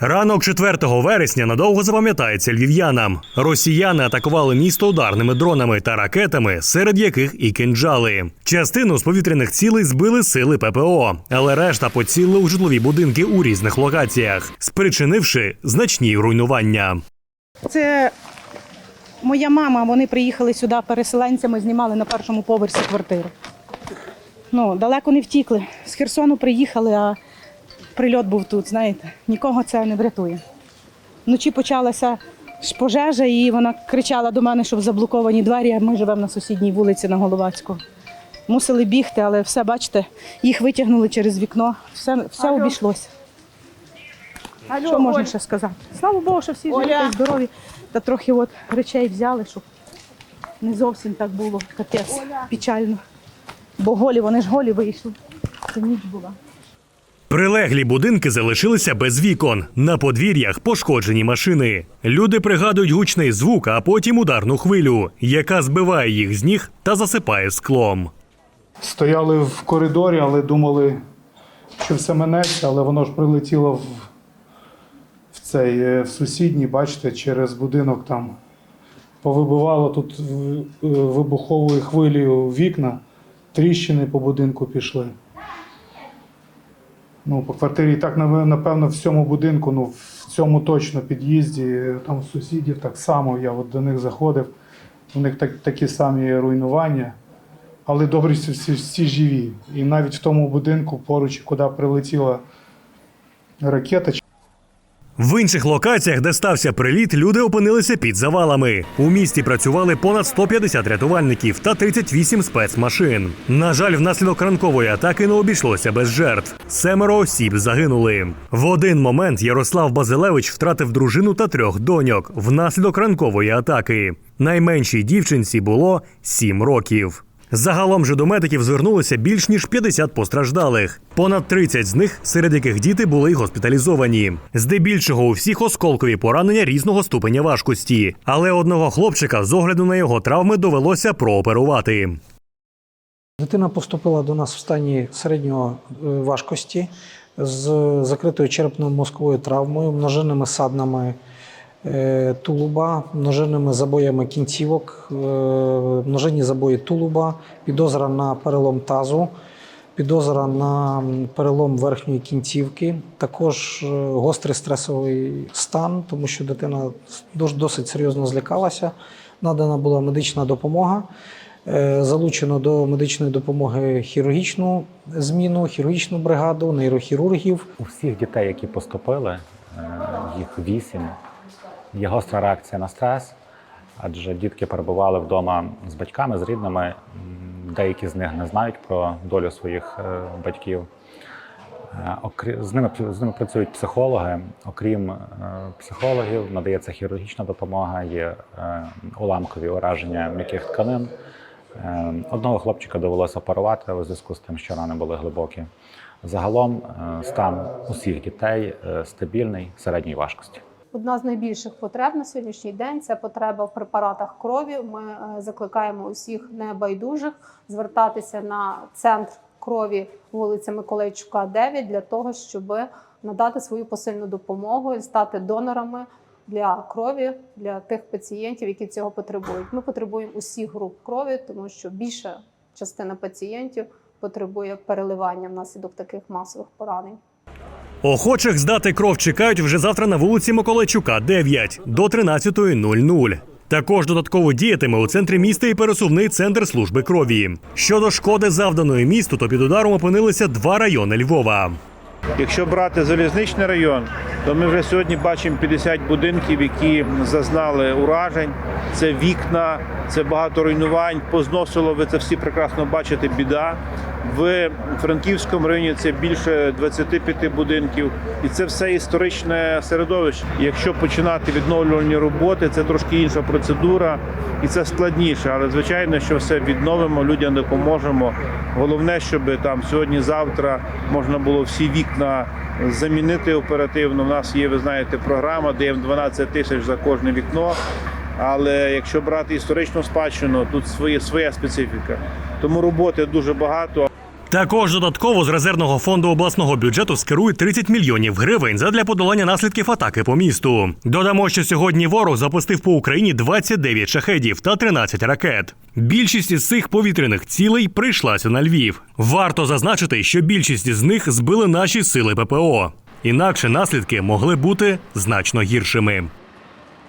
Ранок 4 вересня надовго запам'ятається львів'янам. Росіяни атакували місто ударними дронами та ракетами, серед яких і кинджали. Частину з повітряних цілей збили сили ППО, але решта поцілили у житлові будинки у різних локаціях, спричинивши значні руйнування. Це моя мама. Вони приїхали сюди переселенцями, знімали на першому поверсі квартиру. Ну, далеко не втікли. З Херсону приїхали, а прильот був тут, знаєте. Нікого це не врятує. Вночі почалася пожежа, і вона кричала до мене, щоб заблоковані двері, а ми живемо на сусідній вулиці на Головацького. Мусили бігти, але все, бачите, їх витягнули через вікно. Все, все обійшлося. Що можна ще сказати? Слава Богу, що всі живі та здорові. Та трохи от речей взяли, щоб не зовсім так було капець печально. Бо голі, вони ж голі вийшли. Це ніч була. Прилеглі будинки залишилися без вікон. На подвір'ях пошкоджені машини. Люди пригадують гучний звук, а потім ударну хвилю, яка збиває їх з ніг та засипає склом. Стояли в коридорі, але думали, що все минеться, але воно ж прилетіло в цей е, в сусідній, бачите, через будинок там повибивало тут е, вибуховою хвилею вікна, тріщини по будинку пішли. Ну, по квартирі так напевно в всьому будинку, ну в цьому точно під'їзді, е, там сусідів так само. Я от до них заходив. У них так, такі самі руйнування. Але добре, всі, всі живі. І навіть в тому будинку поруч, куди прилетіла ракета, В інших локаціях, де стався приліт, люди опинилися під завалами. У місті працювали понад 150 рятувальників та 38 спецмашин. На жаль, внаслідок ранкової атаки не обійшлося без жертв. Семеро осіб загинули. В один момент Ярослав Базилевич втратив дружину та трьох доньок внаслідок ранкової атаки. Найменшій дівчинці було 7 років. Загалом же до медиків звернулося більш ніж 50 постраждалих. Понад 30 з них, серед яких діти були й госпіталізовані. Здебільшого у всіх осколкові поранення різного ступеня важкості. Але одного хлопчика з огляду на його травми довелося прооперувати. Дитина поступила до нас в стані середньої е, важкості з закритою черепно-мозковою травмою, множинними саднами тулуба, множинними забоями кінцівок, е, множинні забої тулуба, підозра на перелом тазу, підозра на перелом верхньої кінцівки, також е, гострий стресовий стан, тому що дитина досить серйозно злякалася. Надана була медична допомога. Е, Залучено до медичної допомоги хірургічну зміну, хірургічну бригаду, нейрохірургів. У всіх дітей, які поступили, е, їх вісім, є гостра реакція на стрес, адже дітки перебували вдома з батьками, з рідними. Деякі з них не знають про долю своїх е, батьків. Е, З ними, з ними працюють психологи. Окрім е, психологів, надається хірургічна допомога, є уламкові ураження м'яких тканин. Одного хлопчика довелося оперувати у зв'язку з тим, що рани були глибокі. Загалом стан усіх дітей стабільний середньої важкості. Одна з найбільших потреб на сьогоднішній день це потреба в препаратах крові. Ми е, закликаємо усіх небайдужих звертатися на центр крові вулиця Миколайчука, 9 для того, щоб надати свою посильну допомогу і стати донорами для крові для тих пацієнтів, які цього потребують. Ми потребуємо усіх груп крові, тому що більша частина пацієнтів потребує переливання внаслідок таких масових поранень. Охочих здати кров чекають вже завтра на вулиці Миколайчука, 9 до 13.00. Також додатково діятиме у центрі міста і пересувний центр служби крові. Щодо шкоди завданої місту, то під ударом опинилися два райони Львова. Якщо брати залізничний район, то ми вже сьогодні бачимо 50 будинків, які зазнали уражень. Це вікна, це багато руйнувань. Позносило, ви це всі прекрасно бачите, біда. В Франківському районі це більше 25 будинків, і це все історичне середовище. Якщо починати відновлювальні роботи, це трошки інша процедура, і це складніше. Але звичайно, що все відновимо, людям допоможемо. Головне, щоб там сьогодні-завтра можна було всі вікна замінити оперативно. У нас є, ви знаєте, програма, даємо 12 тисяч за кожне вікно. Але якщо брати історичну спадщину, тут своє, своя специфіка. Тому роботи дуже багато. Також додатково з резервного фонду обласного бюджету скерують 30 мільйонів гривень задля подолання наслідків атаки по місту. Додамо, що сьогодні ворог запустив по Україні 29 шахедів та 13 ракет. Більшість із цих повітряних цілей прийшлася на Львів. Варто зазначити, що більшість із них збили наші сили ППО. Інакше наслідки могли бути значно гіршими.